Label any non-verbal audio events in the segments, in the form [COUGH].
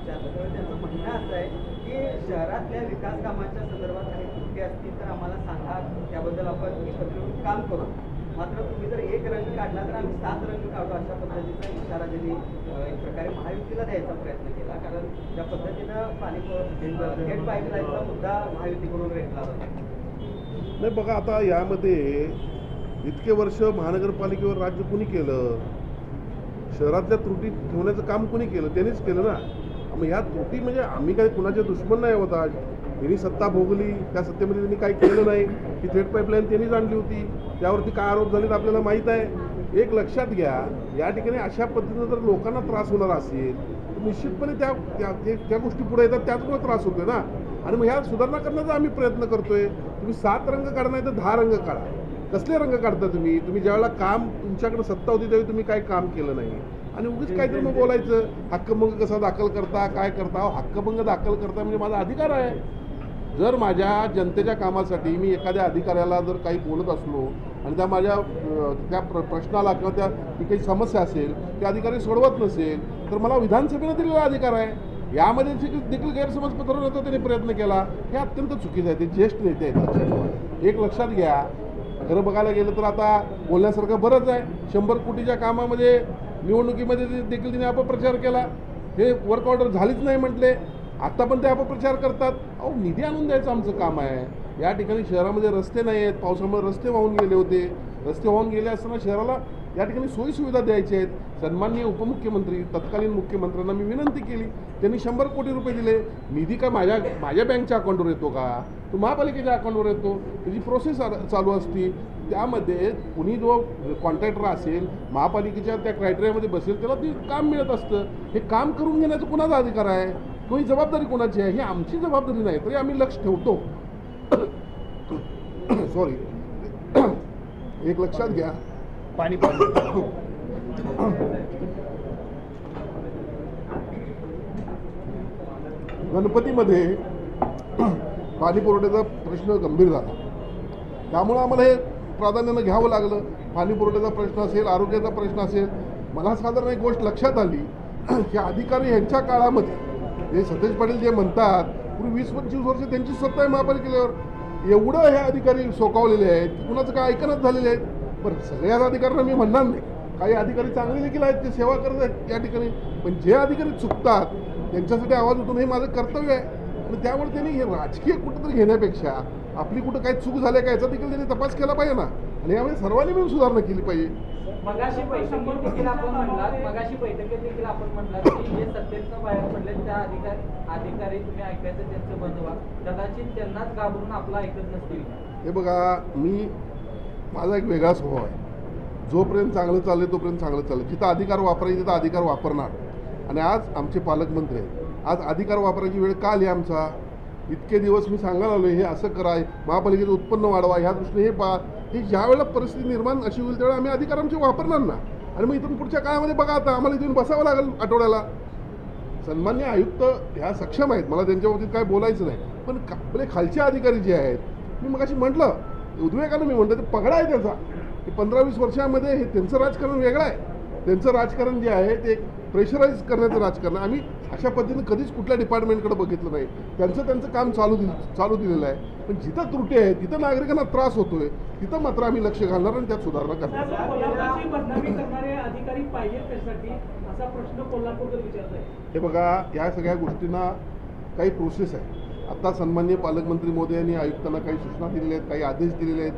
विचारलं तर त्यांचं म्हणणं असं आहे की शहरातल्या विकास कामांच्या संदर्भात काही त्रुटी असतील तर आम्हाला सांगा. त्याबद्दल आपण एकत्र येऊन काम करू. मात्र तुम्ही जर एक रंग काढला तर आम्ही सात रंग काढू अशा पद्धतीचा इशारा त्यांनी एक प्रकारे महायुतीला द्यायचा प्रयत्न केला. कारण त्या पद्धतीनं पाणी थेट पाईपलाईनचा मुद्दा महायुतीकडून रेटला जातो नाही बघा आता यामध्ये इतके वर्ष महानगरपालिकेवर राज्य कुणी केलं? शहरातल्या त्रुटी ठेवण्याचं काम कुणी केलं? त्यांनीच केलं ना. मग ह्या त्रुटी म्हणजे आम्ही काही कुणाचे दुश्मन नाही होत आज. त्यांनी सत्ता भोगली त्या सत्तेमध्ये त्यांनी काही केलं नाही. ती थेट पाईपलाईन त्यांनीच आणली होती. त्यावरती काय आरोप झाले आपल्याला माहीत आहे. एक लक्षात घ्या या ठिकाणी अशा पद्धतीनं जर लोकांना त्रास होणार असेल तर निश्चितपणे त्या त्या ते- त्या गोष्टी पुढे येतात त्याचमुळे त्रास होतोय ना. आणि मग ह्या सुधारणा करण्याचा आम्ही प्रयत्न करतोय. तुम्ही सात रंग काढा नाही तर दहा रंग काढा. कसले रंग काढता तुम्ही? तुम्ही ज्यावेळेला काम तुमच्याकडे सत्ता होती त्यावेळी तुम्ही काही काम केलं नाही. आणि उगीच काहीतरी मग बोलायचं. हक्कभंग कसा दाखल करता काय करता? अहो, हक्कभंग दाखल करता म्हणजे माझा अधिकार आहे. जर माझ्या जनतेच्या कामासाठी मी एखाद्या अधिकाऱ्याला जर काही बोलत असलो आणि त्या माझ्या त्या प्र प्रश्नाला किंवा त्या ती काही समस्या असेल ते अधिकारी सोडवत नसेल तर मला विधानसभेनं दिलेला अधिकार आहे. यामध्ये देखील देखील गैरसमज पसरवण्याचा त्यांनी प्रयत्न केला हे अत्यंत चुकीचं आहे. ते ज्येष्ठ नेते आहेत एक लक्षात घ्या. खरं बघायला गेलं तर आता बोलण्यासारखं बरंच आहे. शंभर कोटीच्या कामामध्ये निवडणुकीमध्ये देखील तिने अपप्रचार केला. हे वर्क ऑर्डर झालीच नाही म्हटले. आत्ता पण ते अपप्रचार करतात. अहो निधी आणून द्यायचं आमचं काम आहे. या ठिकाणी शहरामध्ये रस्ते नाही आहेत पावसामुळे रस्ते वाहून गेले होते. रस्ते वाहून गेले असताना शहराला या ठिकाणी सोयीसुविधा द्यायच्या आहेत. सन्माननीय उपमुख्यमंत्री तत्कालीन मुख्यमंत्र्यांना मी विनंती केली. त्यांनी शंभर कोटी रुपये दिले. निधी का माझ्या माझ्या बँकच्या अकाउंटवर येतो का? तो महापालिकेच्या अकाउंटवर येतो. त्याची प्रोसेस चालू असती. त्यामध्ये कुणी जो कॉन्ट्रॅक्टर असेल महापालिकेच्या त्या क्रायटेरियामध्ये बसेल त्याला ते काम मिळत असतं. हे काम करून घेण्याचा कुणाचा अधिकार आहे? तो ही जबाबदारी कोणाची आहे? ही आमची जबाबदारी नाही. तरी आम्ही लक्ष ठेवतो. [COUGHS] सॉरी [COUGHS] एक लक्षात घ्या. पाणी गणपतीमध्ये पाणी पुरवठ्याचा प्रश्न गंभीर झाला. त्यामुळं आम्हाला हे प्राधान्यानं घ्यावं लागलं. पाणी पुरवठ्याचा प्रश्न असेल आरोग्याचा प्रश्न असेल मला साधारण एक गोष्ट लक्षात आली. की अधिकारी यांच्या काळामध्ये हे सतेज पाटील जे म्हणतात पूर्वी वीस पंचवीस वर्ष त्यांची सत्ता आहे महापालिकेवर एवढं हे अधिकारी सोकावलेले आहेत कुणाचं काय ऐकणच झालेले आहेत बरं सगळ्याच अधिकाऱ्यांना मी म्हणणार नाही. काही अधिकारी चांगले देखील आहेत ते सेवा करत आहेत या ठिकाणी. पण जे अधिकारी चुकतात त्यांच्यासाठी आवाज उठवणं हे माझं कर्तव्य आहे. आणि त्यामुळे त्यांनी हे राजकीय कुठंतरी घेण्यापेक्षा आपली कुठं काय चूक झाल्या का याचा देखील त्यांनी तपास केला पाहिजे ना. आणि यामध्ये सर्वांनी मिळून सुधारणा केली पाहिजे. मगाशी बैठकीत देखील आपण म्हणलात मगाशी बैठकीत देखील आपण म्हणलात की जे सत्तेतनं बाहेर पडले त्या अधिकारी अधिकारी तुम्ही ऐकायचं त्यांचं बंद व्हा. कदाचित त्यांनाच घाबरून आपलं ऐकत नसतील. हे बघा मी माझा एक वेगळा स्वभाव आहे. जोपर्यंत चांगलं चाललं तोपर्यंत चांगलं चाललं जिथं अधिकार वापरायचे तिथं अधिकार वापरणार. आणि आज आमचे पालकमंत्री आहेत. आज अधिकार वापरायची वेळ का आली आमचा? इतके दिवस मी सांगायला आलो हे असं करा महापालिकेचं उत्पन्न वाढवा ह्या दृष्टीने हे पा हे ज्या वेळेला परिस्थिती निर्माण अशी होईल त्यावेळेला आम्ही अधिकार आमचे वापरणार ना. आणि मग इथून पुढच्या काळामध्ये बघा आता आम्हाला इथून बसावं लागेल आठवड्याला. सन्मान्य आयुक्त ह्या सक्षम आहेत. मला त्यांच्या बाबतीत काय बोलायचं नाही. पण आपले खालचे अधिकारी जे आहेत मी मगाशी म्हटलं उद्वेगानं मी म्हणतो ते पगडा आहे त्याचा. की पंधरा वीस वर्षामध्ये हे त्यांचं राजकारण वेगळं आहे. त्यांचं राजकारण जे आहे ते प्रेशराईज करण्याचं राजकारण. आम्ही अशा पद्धतीनं कधीच कुठल्या डिपार्टमेंटकडे बघितलं नाही. त्यांचं त्यांचं काम चालू दिल चालू दिलेलं आहे. पण जिथं त्रुटी आहे तिथं नागरिकांना त्रास होतोय तिथं मात्र आम्ही लक्ष घालणार आणि त्यात सुधारणा करणार. साहेब, कोल्हापूरची बदनामी करणारे अधिकारी पाहिजे त्यासाठी असा प्रश्न कोल्हापूरकर विचारत आहे हे बघा या सगळ्या गोष्टींना काही प्रोसेस आहे. आता सन्मान्य पालकमंत्री मोदी यांनी आयुक्तांना काही सूचना दिलेल्या आहेत काही आदेश दिलेले आहेत.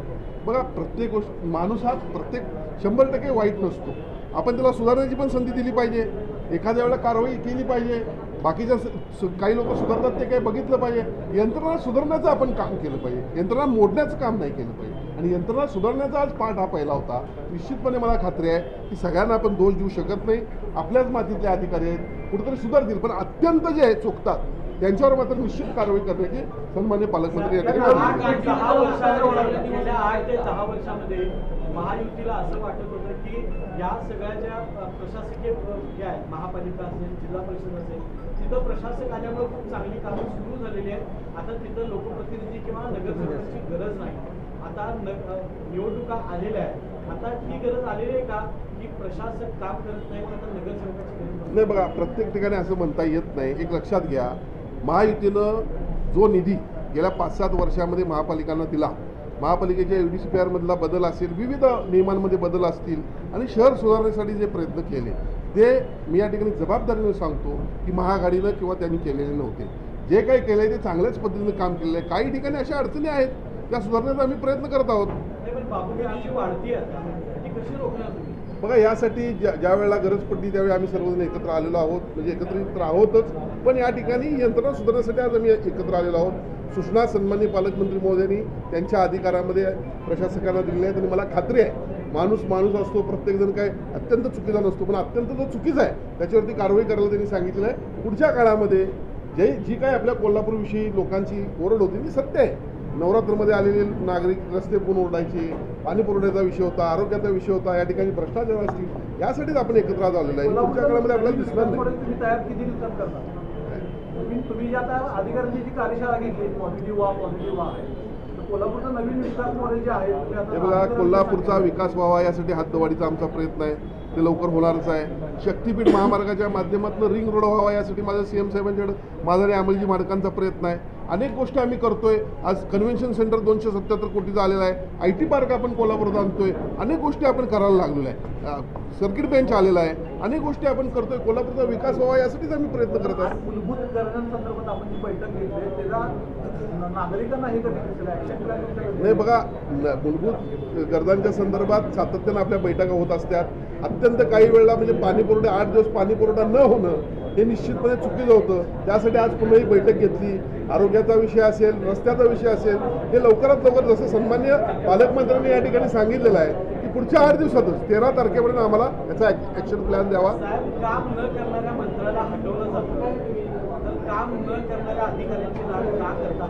बघा प्रत्येक गोष्ट माणूस हा प्रत्येक शंभर टक्के वाईट नसतो. आपण त्याला सुधारण्याची पण संधी दिली पाहिजे. एखाद्या वेळेला कारवाई केली पाहिजे. बाकीच्या स- सु- काही लोक सुधारतात ते काही बघितलं पाहिजे. यंत्रणा सुधारण्याचं आपण काम केलं पाहिजे. यंत्रणा मोडण्याचं काम नाही केलं पाहिजे. आणि यंत्रणा सुधारण्याचा आज पाठ हा पहिला होता. निश्चितपणे मला खात्री आहे की सगळ्यांना आपण दोष देऊ शकत नाही. आपल्याच मातीतले अधिकारी आहेत. कुठेतरी सुधारतील पण अत्यंत जे आहे चुकतात त्यांच्यावर मात्र निश्चित कारवाई करण्याची सन्मान्य पालकमंत्री महायुतीला असं वाटत होतं की या सगळ्या ज्या प्रशासकीय जे आहेत महापालिका असेल जिल्हा परिषद असेल तिथं प्रशासक आल्यामुळे खूप चांगली कामं सुरू झालेली आहेत. आता तिथं लोकप्रतिनिधी किंवा नगरसेवकांची गरज नाही. आता निवडणुका आलेल्या आहेत. आता ही गरज आलेली आहे का? की प्रशासक काम करत नाही आता नगरसेवकाची गरज? नाही बघा प्रत्येक ठिकाणी असं म्हणता येत नाही. एक लक्षात घ्या महायुतीनं जो निधी गेल्या पाच सात वर्षामध्ये महापालिकांना दिला महापालिकेच्या यू डी सी पी आरमधला बदल असेल विविध नियमांमध्ये बदल असतील आणि शहर सुधारण्यासाठी जे प्रयत्न केले ते मी या ठिकाणी जबाबदारीने सांगतो की महाआघाडीनं किंवा त्यांनी केलेले नव्हते. जे काही केलं आहे ते चांगल्याच पद्धतीने काम केलेलं आहे. काही ठिकाणी अशा अडचणी आहेत त्या सुधारण्याचा आम्ही प्रयत्न करत आहोत. बघा यासाठी ज्या ज्या वेळेला गरज पडली त्यावेळी आम्ही सर्वजण एकत्र आलेलो आहोत. म्हणजे एकत्रित आहोतच पण या ठिकाणी यंत्रणा सुधारण्यासाठी आज आम्ही एकत्र आलेलो आहोत. सूचना सन्मान्य पालकमंत्री महोदयांनी त्यांच्या अधिकारामध्ये प्रशासकांना दिलेल्या आहेत आणि मला खात्री आहे माणूस माणूस असतो प्रत्येकजण काय अत्यंत चुकीचा नसतो पण अत्यंत जो चुकीचा आहे. त्याच्यावरती कारवाई करायला त्यांनी सांगितलं आहे. पुढच्या काळामध्ये जे जी काही आपल्या कोल्हापूरविषयी लोकांची ओरड होती ती सत्य आहे. नवरात्रमध्ये आलेले नागरिक रस्ते पूर्ण ओरडायचे पाणी पुरवठ्याचा विषय होता आरोग्याचा विषय होता या ठिकाणी भ्रष्टाचार असतील यासाठीच आपण एकत्र आज आलेलो आहे. पुढच्या काळामध्ये आपल्याला दिसणार नाही. तुम्ही तयार किती दिवसात करणार तुम्ही तुम्ही जी आता अधिकाऱ्यांची जी कार्यशाळा घेतली पॉझिटिव्ह व्हा पॉझिटिव्ह आहे हे बघा कोल्हापूरचा विकास व्हावा यासाठी हातदवाडीचा आमचा प्रयत्न आहे. ते लवकर होणारच आहे. शक्तीपीठ महामार्गाच्या माध्यमातून रिंग रोड व्हावा यासाठी माझा सी एम साहेबांच्याकडे माझा आणि अमलजी माडकांचा प्रयत्न आहे. अनेक गोष्टी आम्ही करतोय. आज कन्व्हेन्शन सेंटर दोनशे सत्याहत्तर कोटीचा आलेला आहे. आय टी पार्क आपण कोल्हापुरात आणतोय. अनेक गोष्टी आपण करायला लागलेलो आहे. सर्किट बेंच आलेला आहे. अनेक गोष्टी आपण करतोय. कोल्हापूरचा विकास व्हावा यासाठीच आम्ही प्रयत्न करत आज आहोत मूलभूत गरजांसंदर्भात आपण जी बैठक घेतली त्याचा नागरिकांना हे कधी दिसलं ऍक्शन प्लॅन नाही बघा मूलभूत गरजांच्या संदर्भात सातत्यानं आपल्या बैठका होत असतात. अत्यंत काही वेळेला म्हणजे पाणी पुरवठा आठ दिवस पाणी पुरवठा न होणं हे निश्चितपणे चुकीचं होतं. त्यासाठी आज पुन्हा ही बैठक घेतली. आरोग्याचा विषय असेल रस्त्याचा विषय असेल हे लवकरात लवकर जसं सन्मान्य पालकमंत्र्यांनी या ठिकाणी सांगितलेलं आहे की पुढच्या आठ दिवसातच तेरा तारखेपर्यंत आम्हाला याचा ॲक्शन प्लॅन द्यावा. साहेब काम न करणाऱ्या मंत्र्याला हटवलं जातं. तर काम न करणाऱ्या अधिकाऱ्यांची लाट का करता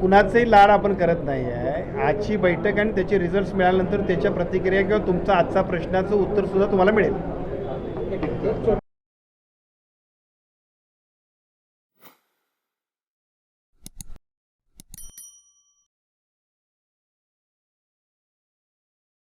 कुणाचंही लाड आपण करत नाही आहे आजची बैठक आणि त्याचे रिझल्ट मिळाल्यानंतर त्याच्या प्रतिक्रिया किंवा तुमचा आजचा प्रश्नाचं उत्तर सुद्धा तुम्हाला मिळेल. gitti.